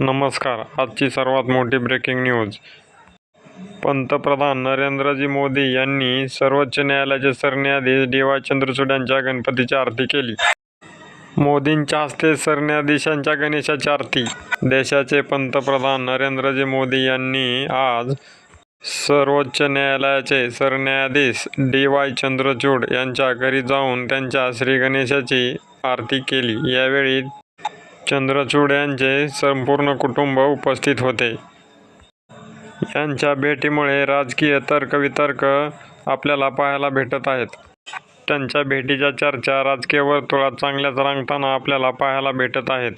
नमस्कार. आजची सर्वात मोठी ब्रेकिंग न्यूज पंतप्रधान नरेंद्रजी मोदी यांनी सर्वोच्च न्यायालयाचे सरन्यायाधीश डी वाय चंद्रचूड यांच्या गणपतीची आरती केली. मोदींच्या हस्ते सरन्यायाधीशांच्या गणेशाची आरती. देशाचे पंतप्रधान नरेंद्रजी मोदी यांनी आज सर्वोच्च न्यायालयाचे सरन्यायाधीश डी वाय चंद्रचूड यांच्या घरी जाऊन त्यांच्या श्री गणेशाची आरती केली. यावेळी चंद्रचूड यांचे संपूर्ण कुटुंब उपस्थित होते. यांच्या भेटीमुळे राजकीय तर्कवितर्क आपल्याला पाहायला भेटत आहेत. त्यांच्या भेटीच्या चर्चा राजकीय वर्तुळात चांगल्याच रांगताना आपल्याला पाहायला भेटत आहेत.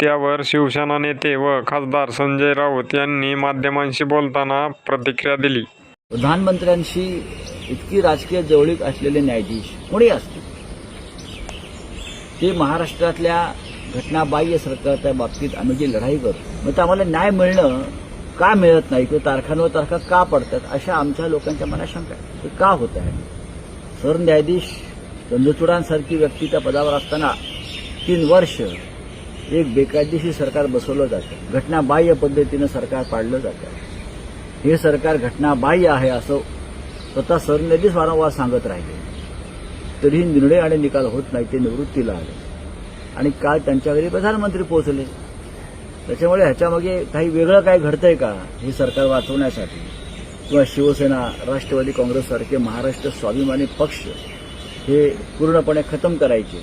त्यावर शिवसेना नेते व खासदार संजय राऊत यांनी माध्यमांशी बोलताना प्रतिक्रिया दिली. प्रधानमंत्र्यांशी इतकी राजकीय जवळीक असलेले न्यायाधीश कोणी असतील? ते महाराष्ट्रातल्या घटनाबाह्य सरकारच्या बाबतीत आम्ही जी लढाई करतो मग तर आम्हाला न्याय मिळणं का मिळत नाही? किंवा तारखांवर तारखा का पडतात? अशा आमच्या लोकांच्या मनात शंका आहे. ते का होत आहे? सरन्यायाधीश चंद्रचूडांसारखी व्यक्ती त्या पदावर असताना तीन वर्ष एक बेकायदेशीर सरकार बसवलं जातं. घटनाबाह्य पद्धतीनं सरकार पाडलं जातं. हे सरकार घटनाबाह्य आहे असं स्वतः सरन्यायाधीश वारंवार सांगत राहिले. तरीही निर्णय आणि निकाल होत नाही ते निवृत्तीला आले. आणि काल त्यांच्या घरी प्रधानमंत्री पोहोचले. त्याच्यामुळे ह्याच्यामागे काही वेगळं काय घडतंय का हे सरकार वाचवण्यासाठी? किंवा शिवसेना राष्ट्रवादी काँग्रेससारखे महाराष्ट्र स्वाभिमानी पक्ष हे पूर्णपणे खतम करायचे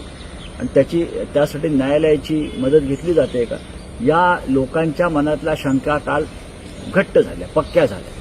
आणि त्याची त्यासाठी न्यायालयाची मदत घेतली जाते का? या लोकांच्या मनातल्या शंका काल घट्ट झाल्या पक्क्या झाल्या.